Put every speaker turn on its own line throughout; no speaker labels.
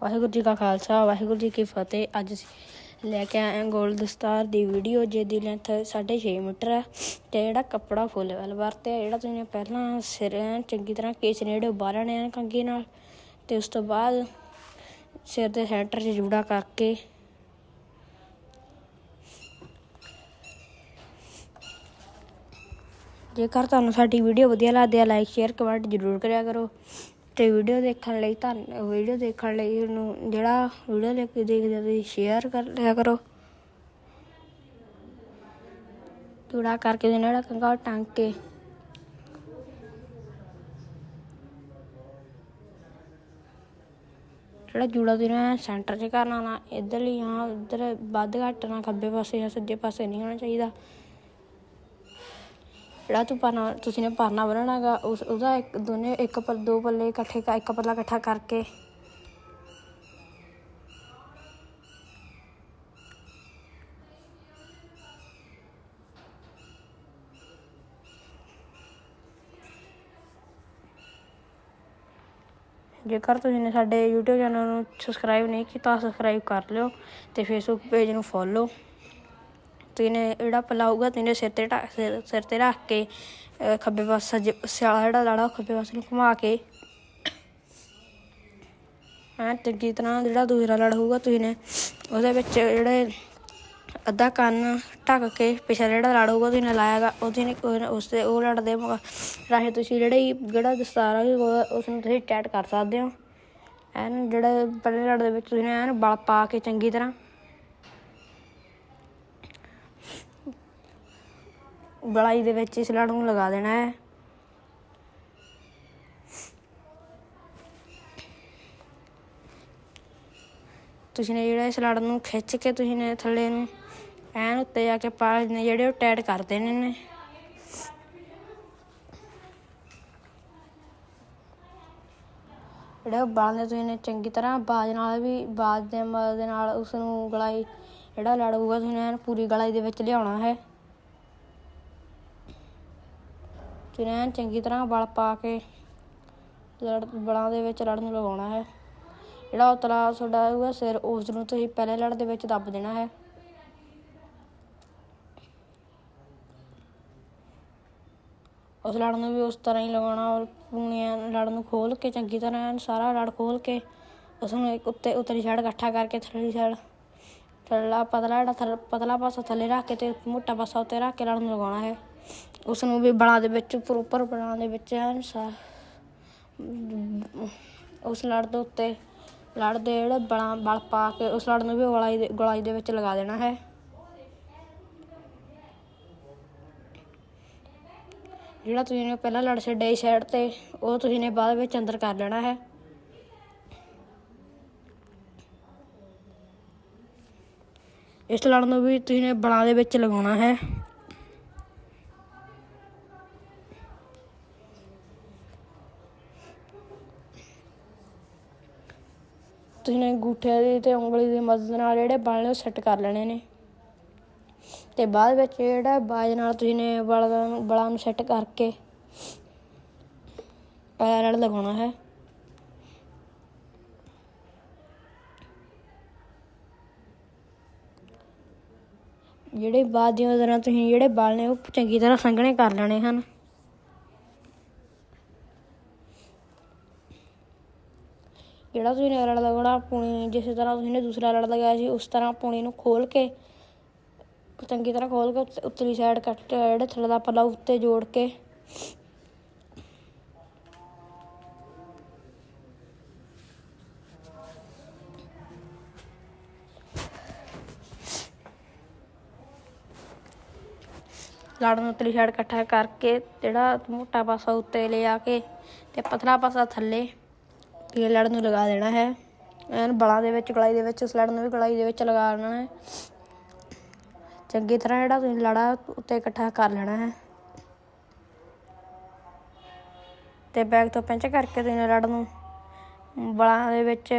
ਵਾਹਿਗੁਰੂ ਜੀ ਕਾ ਖਾਲਸਾ, ਵਾਹਿਗੁਰੂ ਜੀ ਕੀ ਫਤਿਹ। ਅੱਜ ਅਸੀਂ ਲੈ ਕੇ ਆਏ ਗੋਲ ਦਸਤਾਰ ਦੀ ਵੀਡੀਓ ਜਿਹਦੀ ਲੈਂਥ 6.5 ਮੀਟਰ ਹੈ ਤੇ ਜਿਹੜਾ ਕੱਪੜਾ ਫੁੱਲ ਵੈਲ ਵਰਤਿਆ ਜਿਹੜਾ ਤੁਸੀਂ ਪਹਿਲਾਂ ਸਿਰ ਚੰਗੀ ਤਰ੍ਹਾਂ ਕੇਸ ਨੇੜੇ ਉਬਾਲਣੇ ਆ ਕੰਗੇ ਨਾਲ, ਤੇ ਉਸ ਤੋਂ ਬਾਅਦ ਸਿਰ ਦੇ ਸੈਂਟਰ 'ਚ ਜੂੜਾ ਕਰਕੇ ਜੇਕਰ ਤੁਹਾਨੂੰ ਸਾਡੀ ਵੀਡੀਓ ਵਧੀਆ ਲੱਗਦੀ ਹੈ ਲਾਈਕ ਸ਼ੇਅਰ ਕਮੈਂਟ ਜ਼ਰੂਰ ਕਰਿਆ ਕਰੋ। ਤੇ ਵੀਡੀਓ ਦੇਖਣ ਲਈ ਧੰਨ ਵੀਡੀਓ ਦੇਖਣ ਲਈ ਨੂੰ ਜਿਹੜਾ ਵੀਡੀਓ ਲੈ ਕੇ ਦੇਖਦੇ ਹੋ ਤੁਸੀਂ ਸ਼ੇਅਰ ਕਰ ਲਿਆ ਕਰੋ। ਜੁੜਾ ਕਰਕੇ ਦੇਣਾ ਜਿਹੜਾ ਕੰਗਾ ਟੰਗ ਕੇ। ਜਿਹੜਾ ਜੂੜਾ ਦੇਣਾ ਸੈਂਟਰ 'ਚ ਕਰਨਾ ਨਾ ਇੱਧਰ ਲਈ ਹਾਂ ਇੱਧਰ ਵੱਧ ਘੱਟ ਨਾ ਖੱਬੇ ਪਾਸੇ ਜਾਂ ਸੱਜੇ ਪਾਸੇ ਨਹੀਂ ਹੋਣਾ ਚਾਹੀਦਾ। ਜਿਹੜਾ ਤੂੰ ਪਰਨਾ, ਤੁਸੀਂ ਨੇ ਪਰਨਾ ਬਣਾਉਣਾਗਾ ਉਸ, ਉਹਦਾ ਇੱਕ, ਦੋਨੇ ਇੱਕ ਪਰ ਦੋ ਪੱਲੇ ਇਕੱਠੇ ਕਰ- ਇੱਕ ਪੱਲਾ ਇਕੱਠਾ ਕਰਕੇ। ਜੇਕਰ ਤੁਸੀਂ ਨੇ ਸਾਡੇ YouTube ਚੈਨਲ ਨੂੰ ਸਬਸਕ੍ਰਾਈਬ ਨਹੀਂ ਕੀਤਾ ਸਬਸਕ੍ਰਾਈਬ ਕਰ ਲਿਓ ਤੇ Facebook ਪੇਜ ਨੂੰ ਫੋਲੋ ਤੁਸੀਂ ਨੇ ਜਿਹੜਾ ਪੱਲਾ ਹੋਊਗਾ ਤੁਸੀਂ ਨੇ ਸਿਰ ਤੇ ਢੱਕ- ਸਿਰ ਸਿਰ ਤੇ ਰੱਖ ਕੇ ਖੱਬੇ ਪਾਸੇ ਸਿਆਲਾ ਜਿਹੜਾ ਲਾੜਾ ਉਹ ਖੱਬੇ ਪਾਸੇ ਨੂੰ ਘੁਮਾ ਕੇ। ਐਂ ਚੰਗੀ ਤਰ੍ਹਾਂ ਜਿਹੜਾ ਦੂਸਰਾ ਲੜ ਹੋਊਗਾ ਤੁਸੀਂ ਨੇ ਉਹਦੇ ਵਿੱਚ ਜਿਹੜੇ ਅੱਧਾ ਕੰਨ ਢੱਕ ਕੇ ਪਿਛਲਾ ਜਿਹੜਾ ਲੜ ਹੋਊਗਾ ਤੁਸੀਂ ਨੇ ਲਾਇਆਗਾ ਉਹਦੇ ਨੇ, ਉਸ ਤੇ ਉਹ ਲੜ ਦੇ ਰਾਹੀਂ ਤੁਸੀਂ ਜਿਹੜੇ ਜਿਹੜਾ ਦਸਤਾਰ ਆ ਉਸ ਨੂੰ ਤੁਸੀਂ ਟੈਟ ਕਰ ਸਕਦੇ ਹੋ। ਐਨ ਜਿਹੜਾ ਪਹਿਲੇ ਲੜ ਦੇ ਵਿੱਚ ਤੁਸੀਂ ਨੇ ਐਨ ਬਲ ਪਾ ਕੇ ਚੰਗੀ ਤਰ੍ਹਾਂ। ਗਲਾਈ ਦੇ ਵਿੱਚ ਇਸ ਲੜ ਨੂੰ ਲਗਾ ਦੇਣਾ ਹੈ। ਤੁਸੀਂ ਨੇ ਜਿਹੜਾ ਇਸ ਲੜ ਨੂੰ ਖਿੱਚ ਕੇ ਤੁਸੀਂ ਨੇ ਥੱਲੇ ਨੂੰ ਐਨ ਉੱਤੇ ਜਾ ਕੇ ਪਾਲ ਨੇ ਜਿਹੜੇ ਉਹ ਟੈਟ ਕਰ ਦੇਣੇ ਨੇ। ਜਿਹੜੇ ਬਾਲ ਨੇ ਤੁਸੀਂ ਨੇ ਚੰਗੀ ਤਰ੍ਹਾਂ ਬਾਜ ਨਾਲ ਵੀ, ਬਾਜ ਦੇ ਮਦਦ ਦੇ ਨਾਲ ਉਸ ਨੂੰ ਗਲਾਈ ਜਿਹੜਾ ਲੜੂਗਾ, ਤੁਸੀਂ ਨੇ ਐਨ ਪੂਰੀ ਗਲਾਈ ਦੇ ਵਿੱਚ ਲਿਆਉਣਾ ਹੈ। ਫਿਰ ਐਨ ਚੰਗੀ ਤਰ੍ਹਾਂ ਬਲ ਪਾ ਕੇ ਲੜ, ਬਲਾਂ ਦੇ ਵਿੱਚ ਲੜ ਨੂੰ ਲਗਾਉਣਾ ਹੈ। ਜਿਹੜਾ ਉਤਲਾ ਤੁਹਾਡਾ ਹੋਊਗਾ, ਸਿਰ ਉਸ ਨੂੰ ਤੁਸੀਂ ਪਹਿਲੇ ਲੜ ਦੇ ਵਿੱਚ ਦੱਬ ਦੇਣਾ ਹੈ। ਉਸ ਲੜ ਨੂੰ ਵੀ ਉਸ ਤਰ੍ਹਾਂ ਹੀ ਲਗਾਉਣਾ ਔਰ ਪੂਣੀਆਂ ਲੜ ਨੂੰ ਖੋਲ ਕੇ, ਚੰਗੀ ਤਰ੍ਹਾਂ ਸਾਰਾ ਲੜ ਖੋਲ ਕੇ ਉਸ ਨੂੰ ਇੱਕ ਉੱਤੇ ਉਤਲੀ ਸਾਈਡ ਇਕੱਠਾ ਕਰਕੇ ਥੱਲੇ ਸਾਈਡ ਥੱਲਾ ਪਤਲਾ ਜਿਹੜਾ ਥੱਲੇ, ਪਤਲਾ ਪਾਸਾ ਥੱਲੇ ਰੱਖ ਕੇ ਤੇ ਮੋਟਾ ਪਾਸਾ ਉੱਤੇ ਰੱਖ ਕੇ ਲੜ ਨੂੰ ਲਗਾਉਣਾ ਹੈ। ਉਸ ਨੂੰ ਵੀ ਬਣਾ ਦੇ ਵਿੱਚ ਪ੍ਰੋਪਰ ਬਣਾ ਦੇ ਵਿੱਚ ਐਨ ਸਾ ਉਸ ਲੜ ਦੇ ਉੱਤੇ, ਲੜ ਦੇ ਜਿਹੜੇ ਬਣਾ, ਬਲ ਪਾ ਕੇ ਉਸ ਲੜ ਨੂੰ ਵੀ ਗਲਾਈ ਦੇ ਗਲਾਈ ਦੇ ਵਿੱਚ ਲਗਾ ਦੇਣਾ ਹੈ। ਜਿਹੜਾ ਤੁਸੀਂ ਨੇ ਪਹਿਲਾਂ ਲੜ ਛੱਡਿਆ ਸਾਈਡ ਤੇ, ਉਹ ਤੁਸੀਂ ਨੇ ਬਾਅਦ ਵਿੱਚ ਅੰਦਰ ਕਰ ਲੈਣਾ ਹੈ। ਇਸ ਲੜ ਨੂੰ ਵੀ ਤੁਸੀਂ ਨੇ ਬਲਾਂ ਦੇ ਵਿੱਚ ਲਗਾਉਣਾ ਹੈ ਤੁਸੀਂ ਨੇ ਅੰਗੂਠੇ ਦੀ ਤੇ ਉਂਗਲੀ ਦੀ ਮਦਦ ਨਾਲ ਜਿਹੜੇ ਬਲ ਨੇ ਉਹ ਸੈੱਟ ਕਰ ਲੈਣੇ ਨੇ। ਤੇ ਬਾਅਦ ਵਿੱਚ ਜਿਹੜਾ ਬਾਜ ਨਾਲ ਤੁਸੀਂ ਨੇ ਬਲਾਂ ਨੂੰ ਬਲਾਂ ਨੂੰ ਸੈੱਟ ਕਰਕੇ ਪੈਰ ਲਗਾਉਣਾ ਹੈ। ਜਿਹੜੇ ਬਾਅਦ ਦੀਆਂ ਤਰ੍ਹਾਂ ਤੁਸੀਂ ਜਿਹੜੇ ਬਲ ਨੇ ਉਹ ਚੰਗੀ ਤਰ੍ਹਾਂ ਸੰਘਣੇ ਕਰ ਲੈਣੇ ਹਨ। ਜਿਹੜਾ ਤੁਸੀਂ ਨੇ ਲੜ ਲਗਾਉਣਾ ਪੂਣੀ ਜਿਸ ਤਰ੍ਹਾਂ ਤੁਸੀਂ ਨੇ ਦੂਸਰਾ ਲੜ ਲਗਾਇਆ ਸੀ, ਉਸ ਤਰ੍ਹਾਂ ਪੁਣੀ ਨੂੰ ਖੋਲ ਕੇ, ਚੰਗੀ ਤਰ੍ਹਾਂ ਖੋਲ ਕੇ ਉੱਤਲੀ ਸਾਈਡ ਕੱਟ ਜਿਹੜੇ ਥੱਲੇ ਦਾ ਪੱਲਾ ਉੱਤੇ ਜੋੜ ਕੇ। ਲੜ ਨੂੰ ਉੱਤਲੀ ਸਾਈਡ ਇਕੱਠਾ ਕਰਕੇ ਜਿਹੜਾ ਮੋਟਾ ਪਾਸਾ ਉੱਤੇ ਲੈ ਆ ਕੇ ਤੇ ਪਤਲਾ ਪਾਸਾ ਥੱਲੇ। ਤੇ ਲੜ ਨੂੰ ਲਗਾ ਦੇਣਾ ਹੈ। ਐਨ ਬਲਾਂ ਦੇ ਵਿੱਚ ਗਲਾਈ ਦੇ ਵਿੱਚ ਉਸ ਲੜ ਨੂੰ ਵੀ ਗਲਾਈ ਦੇ ਵਿੱਚ ਲਗਾ ਦੇਣਾ ਹੈ। ਚੰਗੀ ਤਰ੍ਹਾਂ ਜਿਹੜਾ ਤੁਸੀਂ ਲੜਾ, ਉੱਤੇ ਇਕੱਠਾ ਕਰ ਲੈਣਾ ਹੈ। ਤੇ ਬੈਗ ਤੋਂ ਪਿੰਚ ਕਰਕੇ ਤੁਸੀਂ ਲੜ ਨੂੰ, ਬਲਾਂ ਦੇ ਵਿੱਚ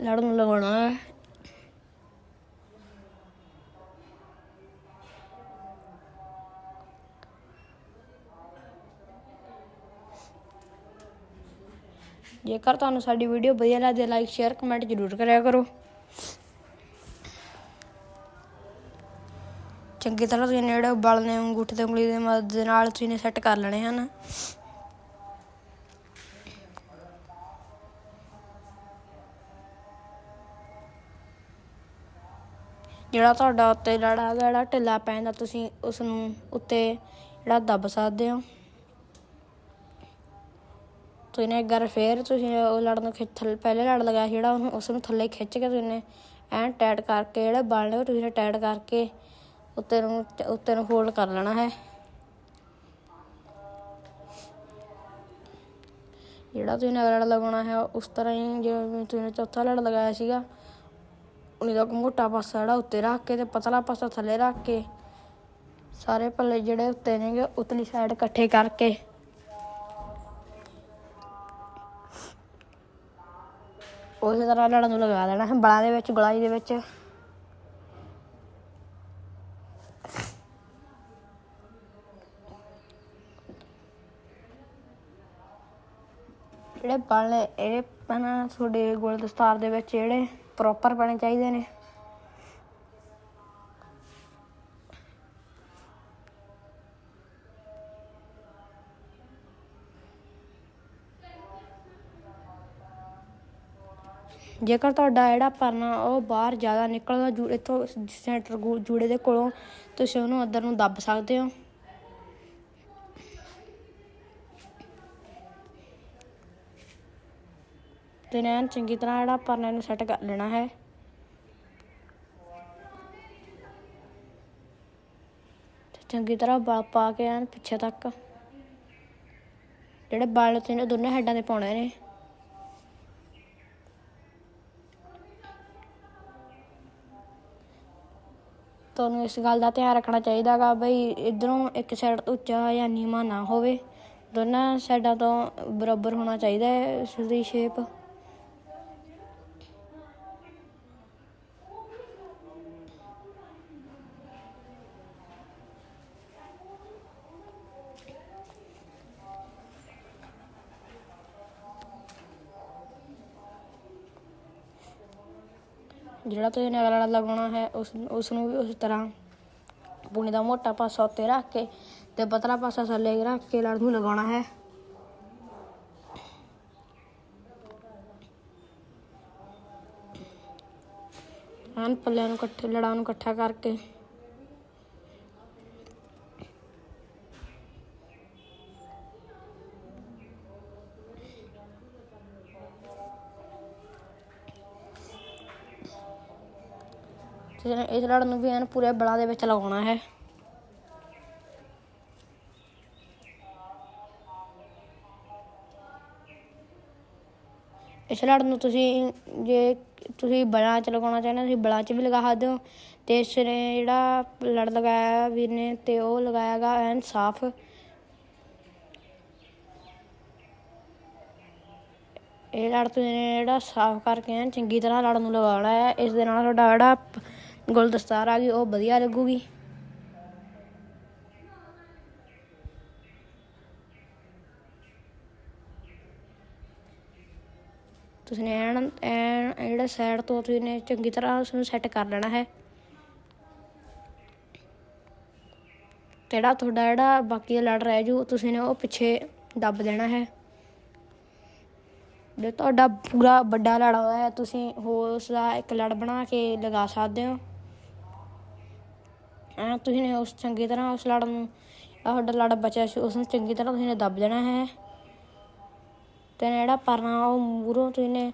ਲੜ ਨੂੰ ਲਗਾਉਣਾ ਹੈ। ਜੇਕਰ ਤੁਹਾਨੂੰ ਸਾਡੀ ਵੀਡੀਓ ਵਧੀਆ ਲੱਗਦੀ ਹੈ ਲਾਈਕ ਸ਼ੇਅਰ ਕਮੈਂਟ ਜ਼ਰੂਰ ਕਰਿਆ ਕਰੋ। ਚੰਗੀ ਤਰ੍ਹਾਂ ਤੁਸੀਂ ਜਿਹੜੇ ਉਬਾਲ ਨੇ ਅੰਗੂਠੇ ਤੇ ਉਂਗਲੀ ਦੇ ਮਦਦ ਦੇ ਨਾਲ ਤੁਸੀਂ ਨੇ ਸੈੱਟ ਕਰ ਲੈਣੇ ਹਨ ਜਿਹੜਾ ਤੁਹਾਡਾ ਉੱਤੇ ਜਿਹੜਾ ਜਿਹੜਾ ਢਿੱਲਾ ਪੈਂਦਾ ਤੁਸੀਂ ਉਸ ਨੂੰ ਉੱਤੇ ਜਿਹੜਾ ਦੱਬ ਸਕਦੇ ਹੋ। ਤੁਸੀਂ ਇੱਕ ਵਾਰ ਫੇਰ ਤੁਸੀਂ ਉਹ ਲੜ ਨੂੰ ਖਿੱਚ ਥੱਲੇ ਪਹਿਲੇ ਲੜ ਲਗਾਇਆ ਸੀ ਜਿਹੜਾ ਉਹਨੂੰ ਉਸ ਨੂੰ ਥੱਲੇ ਖਿੱਚ ਕੇ ਤੁਸੀਂ ਨੇ ਐਨ ਟਾਈਟ ਕਰਕੇ ਜਿਹੜੇ ਬਲ ਨੇ ਉਹ ਤੁਸੀਂ ਨੇ ਟਾਈਟ ਕਰਕੇ ਉੱਤੇ ਨੂੰ ਉੱਤੇ ਨੂੰ ਫੋਲਡ ਕਰ ਲੈਣਾ ਹੈ। ਜਿਹੜਾ ਤੁਸੀਂ ਨੇ ਲੜ ਲਗਾਉਣਾ ਹੈ, ਉਸ ਤਰ੍ਹਾਂ ਹੀ ਜਿਵੇਂ ਤੁਸੀਂ ਚੌਥਾ ਲੜ ਲਗਾਇਆ ਸੀਗਾ ਉਨੀ ਦਾ ਮੋਟਾ ਪਾਸਾ ਜਿਹੜਾ ਉੱਤੇ ਰੱਖ ਕੇ ਤੇ ਪਤਲਾ ਪਾਸਾ ਥੱਲੇ ਰੱਖ ਕੇ ਸਾਰੇ ਪੱਲੇ ਜਿਹੜੇ ਉੱਤੇ ਨੇਗੇ, ਉਤਲੀ ਸਾਈਡ ਇਕੱਠੇ ਕਰਕੇ ਉਸੇ ਤਰ੍ਹਾਂ ਲੜਨ ਨੂੰ ਲਗਾ ਦੇਣਾ ਹੈ, ਬਲਾਂ ਦੇ ਵਿੱਚ, ਗੁਲਾਈ ਦੇ ਵਿੱਚ। ਜਿਹੜੇ ਬਲ ਇਹ ਪਹਿਲਾਂ ਤੁਹਾਡੇ ਗੋਲ ਦਸਤਾਰ ਦੇ ਵਿੱਚ ਜਿਹੜੇ ਪ੍ਰੋਪਰ ਪੈਣੇ ਚਾਹੀਦੇ ਨੇ। ਜੇਕਰ ਤੁਹਾਡਾ ਜਿਹੜਾ ਪਰਨਾ, ਉਹ ਬਾਹਰ ਜ਼ਿਆਦਾ ਨਿਕਲਦਾ, ਜੂ, ਇੱਥੋਂ ਸੈਂਟਰ ਜੂੜੇ ਦੇ ਕੋਲੋਂ, ਤੁਸੀਂ ਉਹਨੂੰ ਅੰਦਰ ਨੂੰ ਦੱਬ ਸਕਦੇ ਹੋ। ਤੇ ਐਨ ਚੰਗੀ ਤਰ੍ਹਾਂ ਜਿਹੜਾ ਪਰਨੇ ਨੂੰ ਸੈੱਟ ਕਰ ਲੈਣਾ ਹੈ। ਤੇ ਚੰਗੀ ਤਰ੍ਹਾਂ ਬਲ ਪਾ ਕੇ ਐਨ ਪਿੱਛੇ ਤੱਕ। ਜਿਹੜੇ ਬਲ ਤੇ ਨੇ ਦੋਨੇ ਹੈਡਾਂ ਤੇ ਪਾਉਣੇ ਨੇ। ਤੁਹਾਨੂੰ ਇਸ ਗੱਲ ਦਾ ਧਿਆਨ ਰੱਖਣਾ ਚਾਹੀਦਾਗਾ ਬਈ ਇਧਰੋਂ ਇੱਕ ਸਾਈਡ ਤੋਂ ਉੱਚਾ ਜਾਂ ਨੀਵਾਂ ਨਾ ਹੋਵੇ। ਦੋਨਾਂ ਸਾਈਡਾਂ ਤੋਂ ਬਰਾਬਰ ਹੋਣਾ ਚਾਹੀਦਾ ਹੈ, ਇਸ ਦੀ ਸ਼ੇਪ ਜਿਹੜਾ ਤੁਸੀਂ ਨਗਲਾ ਵਾਲਾ ਲਗਾਉਣਾ ਹੈ, ਉਸ ਉਸ ਨੂੰ ਵੀ ਉਸ ਤਰ੍ਹਾਂ ਪੂਣੀ ਦਾ ਮੋਟਾ ਪਾਸਾ ਉੱਤੇ ਰੱਖ ਕੇ ਤੇ ਪਤਲਾ ਪਾਸਾ ਥੱਲੇ ਰੱਖ ਕੇ ਲੜ ਨੂੰ ਲਗਾਉਣਾ ਹੈ। ਐਨ ਪੱਲਿਆਂ ਨੂੰ ਇਕੱਠੇ ਲੜਾਂ ਨੂੰ ਇਕੱਠਾ ਕਰਕੇ ਤੇ ਇਸ ਲੜ ਨੂੰ ਵੀ ਐਨ ਪੂਰੇ ਬਲਾਂ ਦੇ ਵਿੱਚ ਲਗਾਉਣਾ ਹੈ। ਇਸ ਲੜ ਨੂੰ ਤੁਸੀਂ ਜੇ ਤੁਸੀਂ ਬਲਾਂ 'ਚ ਲਗਾਉਣਾ ਚਾਹੁੰਦੇ ਹੋ, ਤੁਸੀਂ ਬਲਾਂ 'ਚ ਵੀ ਲਗਾ ਸਕਦੇ ਹੋ ਤੇ ਇਸ ਨੇ ਜਿਹੜਾ ਲੜ ਲਗਾਇਆ ਵੀਰ ਨੇ ਤੇ ਉਹ ਲਗਾਇਆਗਾ ਐਨ ਸਾਫ਼ ਇਹ ਲੜ ਤੁਸੀਂ ਜਿਹੜਾ ਸਾਫ਼ ਕਰਕੇ ਐਨ ਚੰਗੀ ਤਰ੍ਹਾਂ ਲੜ ਨੂੰ ਲਗਾਉਣਾ ਹੈ। ਇਸ ਦੇ ਨਾਲ ਤੁਹਾਡਾ ਜਿਹੜਾ ਗੁਲਦਸਤਾਰ ਆ ਗਈ, ਉਹ ਵਧੀਆ ਲੱਗੂਗੀ। ਤੁਸੀਂ ਨੇ ਐਨ ਐਨ ਜਿਹੜਾ ਸਾਈਡ ਤੋਂ ਤੁਸੀਂ ਨੇ ਚੰਗੀ ਤਰ੍ਹਾਂ ਉਸ ਨੂੰ ਸੈੱਟ ਕਰ ਲੈਣਾ ਹੈ। ਤੇ ਜਿਹੜਾ ਤੁਹਾਡਾ ਜਿਹੜਾ ਬਾਕੀ ਦਾ ਲੜ ਰਹਿ ਜੂ, ਤੁਸੀਂ ਨੇ ਉਹ ਪਿੱਛੇ ਦੱਬ ਦੇਣਾ ਹੈ। ਜੇ ਤੁਹਾਡਾ ਪੂਰਾ ਵੱਡਾ ਲੜ ਹੋਇਆ ਤੁਸੀਂ ਹੋਰ ਉਸ ਦਾ ਇੱਕ ਲੜ ਬਣਾ ਕੇ ਲਗਾ ਸਕਦੇ ਹੋ। ਐ ਤੁਸੀਂ ਨੇ ਉਸ ਚੰਗੀ ਤਰ੍ਹਾਂ ਉਸ ਲੜ ਨੂੰ ਤੁਹਾਡਾ ਲੜ ਬਚਿਆ ਸੀ, ਉਸ ਨੂੰ ਚੰਗੀ ਤਰ੍ਹਾਂ ਤੁਸੀਂ ਨੇ ਦੱਬ ਦੇਣਾ ਹੈ। ਤੇ ਜਿਹੜਾ ਪਰਨਾ ਉਹ ਮੂਰੋਂ ਤੁਸੀਂ ਨੇ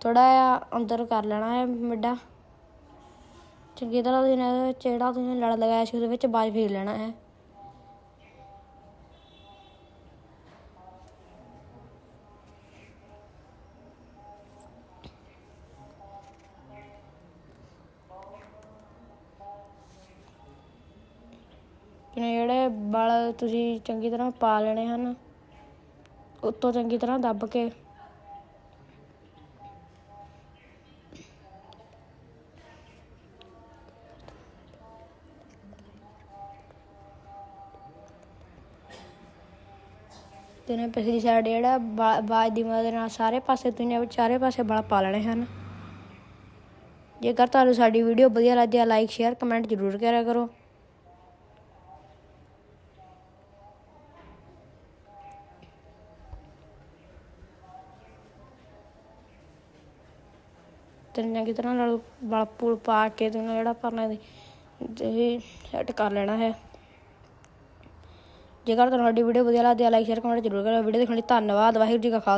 ਥੋੜਾ ਜਿਹਾ ਅੰਦਰ ਕਰ ਲੈਣਾ ਹੈ ਮਿੱਡਾ। ਚੰਗੀ ਤਰ੍ਹਾਂ ਤੁਸੀਂ ਨੇ ਜਿਹੜਾ ਤੁਸੀਂ ਲੜ ਲਗਾਇਆ ਸੀ, ਉਹਦੇ ਵਿੱਚ ਬਾਜ ਫੇਰ ਲੈਣਾ ਹੈ ਕਿਨੇ ਜਿਹੜੇ ਵਾਲ ਤੁਸੀਂ ਚੰਗੀ ਤਰ੍ਹਾਂ ਪਾ ਲੈਣੇ ਹਨ। ਉੱਤੋਂ ਚੰਗੀ ਤਰ੍ਹਾਂ ਦੱਬ ਕੇ। ਤੇ ਨੇ ਪਿਛਲੀ ਸਾਈਡ ਜਿਹੜਾ ਬਾ- ਬਾਜ ਦੀ ਮਦਦ ਨਾਲ ਸਾਰੇ ਪਾਸੇ ਤੁਸੀਂ ਚਾਰੇ ਪਾਸੇ ਬਲ ਪਾ ਲੈਣੇ ਹਨ। ਜੇਕਰ ਤੁਹਾਨੂੰ ਸਾਡੀ ਵੀਡੀਓ ਵਧੀਆ ਲੱਗਦੀ ਹੈ ਲਾਈਕ ਸ਼ੇਅਰ ਕਮੈਂਟ ਜ਼ਰੂਰ ਕਰਿਆ ਕਰੋ। ਤੇ ਚੰਗੀ ਤਰ੍ਹਾਂ ਨਾਲ ਵਲ ਪੂਲ ਪਾ ਕੇ ਤੇ ਜਿਹੜਾ ਭਰਨਾ ਦੀ ਤੇ ਸੈੱਟ ਕਰ ਲੈਣਾ ਹੈ। ਜੇਕਰ ਤੁਹਾਨੂੰ ਸਾਡੀ ਵੀਡੀਓ ਵਧੀਆ ਲੱਗਦੀ ਹੈ ਲਾਈਕ ਸ਼ੇਅਰ ਕਮੈਂਟ ਜ਼ਰੂਰ ਕਰਿਓ। ਵੀਡੀਓ ਦੇਖਣ ਲਈ ਧੰਨਵਾਦ, ਵਾਹਿਗੁਰੂ ਜੀ ਕਾ ਖਾਲਸਾ।